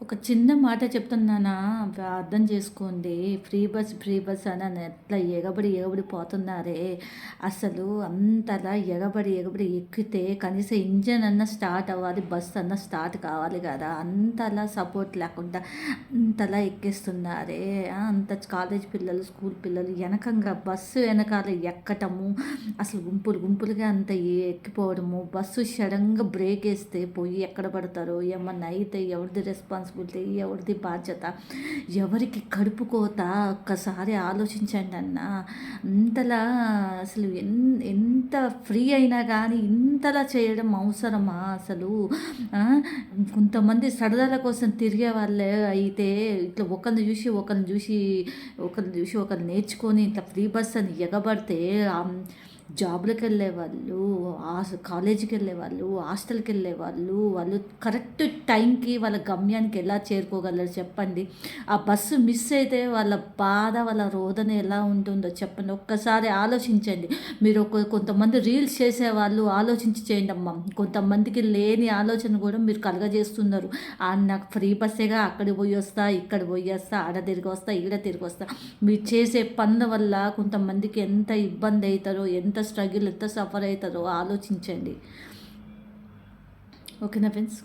ఒక చిన్న మాట చెప్తున్నానా? అర్థం చేసుకోండి. ఫ్రీ బస్ ఫ్రీ బస్ అని ఎట్లా ఎగబడి ఎగబడి పోతున్నారే? అసలు అంతలా ఎగబడి ఎగబడి ఎక్కితే కనీసం ఇంజన్ అన్న స్టార్ట్ అవ్వాలి బస్ అన్న స్టార్ట్ కావాలి కదా? అంతలా సపోర్ట్ లేకుండా అంతలా ఎక్కిస్తున్నారే? అంత కాలేజ్ పిల్లలు స్కూల్ పిల్లలు వెనకంగా బస్సు వెనకాల ఎక్కటము? అసలు గుంపులు గుంపులుగా అంత ఎక్కిపోవడము? బస్సు సడన్గా బ్రేక్ వేస్తే పోయి ఎక్కడ పడతారో? ఏమన్నా అయితే ఎవరిది రెస్పాన్స్ రెస్పాన్సిబిలిటీ ఎవరిది బాధ్యత? ఎవరికి కడుపు కోత ఒక్కసారి ఆలోచించండి అన్న. ఇంతలా అసలు ఎంత ఫ్రీ అయినా కానీ ఇంతలా చేయడం అవసరమా అసలు? కొంతమంది సరదాల కోసం తిరిగే వాళ్ళే అయితే ఇట్లా ఒకరిని చూసి ఒకరిని చూసి ఒకరిని చూసి ఒకరిని నేర్చుకొని ఇట్లా ఫ్రీ బస్ అని ఎగబడితే జాబ్లకు వెళ్ళే వాళ్ళు కాలేజీకి వెళ్ళే వాళ్ళు హాస్టల్కి వెళ్ళే వాళ్ళు వాళ్ళు కరెక్ట్ టైంకి వాళ్ళ గమ్యానికి ఎలా చేరుకోగలరు చెప్పండి. ఆ బస్సు మిస్ అయితే వాళ్ళ బాధ వాళ్ళ రోదన ఎలా ఉంటుందో చెప్పండి. ఒక్కసారి ఆలోచించండి. మీరు ఒక కొంతమంది రీల్స్ చేసే వాళ్ళు ఆలోచించి చేయండి అమ్మ. కొంతమందికి లేని ఆలోచన కూడా మీరు కలగజేస్తున్నారు. నాకు ఫ్రీ బస్సేగా అక్కడ పోయి వస్తా ఇక్కడ పోయి వస్తా ఆడ తిరిగి వస్తా ఈడ తిరిగి వస్తా. మీరు చేసే పనుల వల్ల కొంతమందికి ఎంత ఇబ్బంది అవుతారో ఎంత ఎంత స్ట్రగుల్ ఎంత సఫర్ అవుతారో ఆలోచించండి. ఓకేనా ఫ్రెండ్స్?